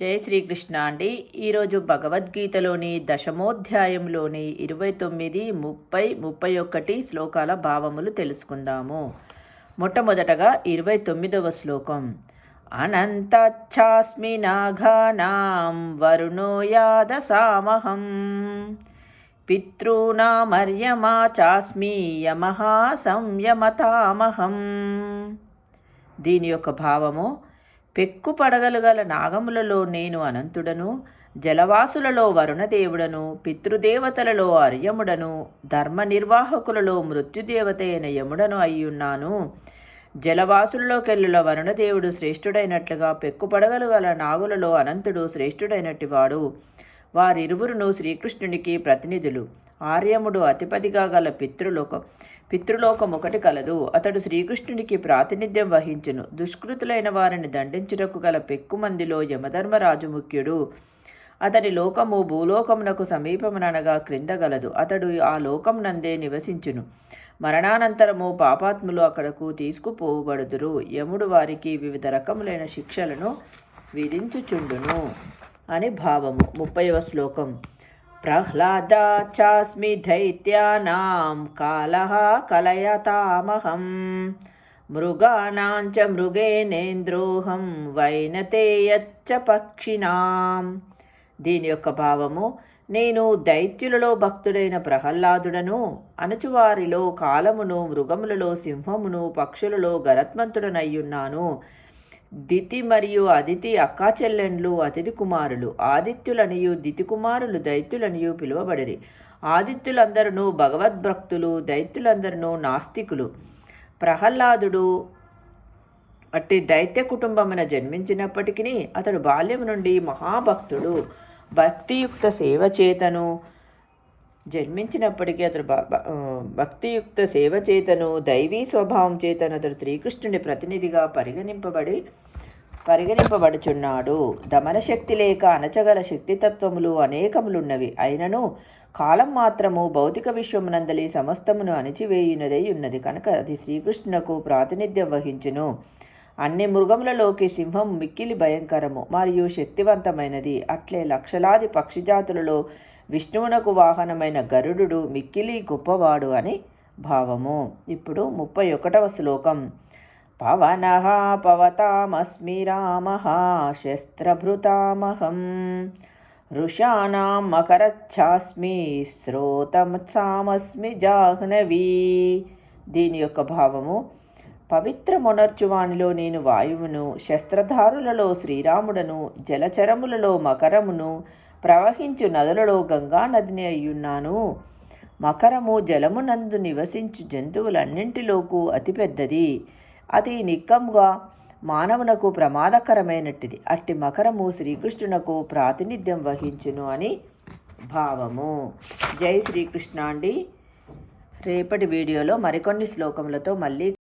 జై శ్రీకృష్ణ అండి. ఈరోజు భగవద్గీతలోని దశమోధ్యాయంలోని ఇరవై తొమ్మిది ముప్పై ముప్పై ఒకటి శ్లోకాల భావములు తెలుసుకుందాము. మొట్టమొదటగా ఇరవై తొమ్మిదవ శ్లోకం. అనంతచ్ఛాస్మి నాఘానాం వరుణో యాదసామహం. పితృనామర్యమా చాస్మి యమహా సంయమతామహం. దీని యొక్క భావము పెక్కు పడగలు గల నాగములలో నేను అనంతుడను జలవాసులలో వరుణదేవుడను పితృదేవతలలో అర్యముడను ధర్మ నిర్వాహకులలో మృత్యుదేవత అయిన యముడను అయ్యున్నాను. జలవాసులలోకెల్లుల వరుణదేవుడు శ్రేష్ఠుడైనట్లుగా పెక్కు పడగలు గల నాగులలో అనంతుడు శ్రేష్ఠుడైనట్టివాడు వారిరువురును శ్రీకృష్ణునికి ప్రతినిధులు. ఆర్యముడు అతిపదిగా గల పితృలోకం పితృలోకం ఒకటి కలదు. అతడు శ్రీకృష్ణునికి ప్రాతినిధ్యం వహించును. దుష్కృతులైన వారిని దండించుటకు గల పెక్కుమందిలో యమధర్మరాజు ముఖ్యుడు. అతడి లోకము భూలోకమునకు సమీపముననగా క్రిందగలదు. అతడు ఆ లోకమునందే నివసించును. మరణానంతరము పాపాత్ములు అక్కడకు తీసుకుపోబడుదురు. యముడు వారికి వివిధ రకములైన శిక్షలను విధించుచుండును అని భావము. ముప్పైవ శ్లోకం. ప్రహ్లాదా చాస్మి దైత్యానాం కాలః కలయతామహం మృగాణాం చ మృగేనేంద్రోహం వైనతేయచ్చ పక్షినాం దీని యొక్క భావము నేను దైత్యులలో భక్తుడైన ప్రహ్లాదుడను అనుచువారిలో కాలమును మృగములలో సింహమును పక్షులలో గరత్మంతుడనయ్యున్నాను దితి మరియు అదితి అక్కాచెల్లెండ్లు అతిథి కుమారులు. ఆదిత్యులనియు దితి కుమారులు దైత్యులనియు పిలువబడిరి. ఆదిత్యులందరూ భగవద్భక్తులు దైత్యులందరూ నాస్తికులు. ప్రహ్లాదుడు అట్టి దైత్య కుటుంబమున జన్మించినప్పటికీ అతడు బాల్యం నుండి మహాభక్తుడు. భక్తియుక్త సేవ చేతను జన్మించినప్పటికీ అతడు భ- భక్తియుక్త సేవ చేతను దైవీ స్వభావం చేతను అతడు శ్రీకృష్ణుని ప్రతినిధిగా పరిగణింపబడి పరిగణింపబడుచున్నాడు. దమన శక్తి లేక అణచగల శక్తితత్వములు అనేకములున్నవి. అయినను కాలం మాత్రము భౌతిక విశ్వమునందలి సమస్తమును అణిచివేయునదై ఉన్నది. కనుక అది శ్రీకృష్ణునకు ప్రాతినిధ్యం వహించును. అన్ని మృగములలోకి సింహం మిక్కిలి భయంకరము. మరియు శక్తివంతమైనది. అట్లే లక్షలాది పక్షిజాతులలో విష్ణువునకు వాహనమైన గరుడు మిక్కిలి గొప్పవాడు అని భావము. ఇప్పుడు ముప్పై ఒకటవ శ్లోకం. పవన పవతామస్మి రామ శస్త్రభృతామహం. ఋషాణం మకరచ్ఛాస్మి శ్రోతమస్మి జాహ్నవీ. దీని యొక్క భావము పవిత్రమునర్చువానిలో నేను వాయువును శస్త్రధారులలో శ్రీరాముడను జలచరములలో మకరమును ప్రవహించు నదులలో గంగా నదిని అయ్యున్నాను. మకరము జలమునందు నివసించు జంతువులన్నింటిలోకు అతిపెద్దది. అది నిక్కముగా మానవునకు ప్రమాదకరమైనట్టిది. అట్టి మకరము శ్రీకృష్ణునకు ప్రాతినిధ్యం వహించును అని భావము. జై శ్రీకృష్ణ అండి రేపటి వీడియోలో మరికొన్ని శ్లోకములతో మళ్ళీ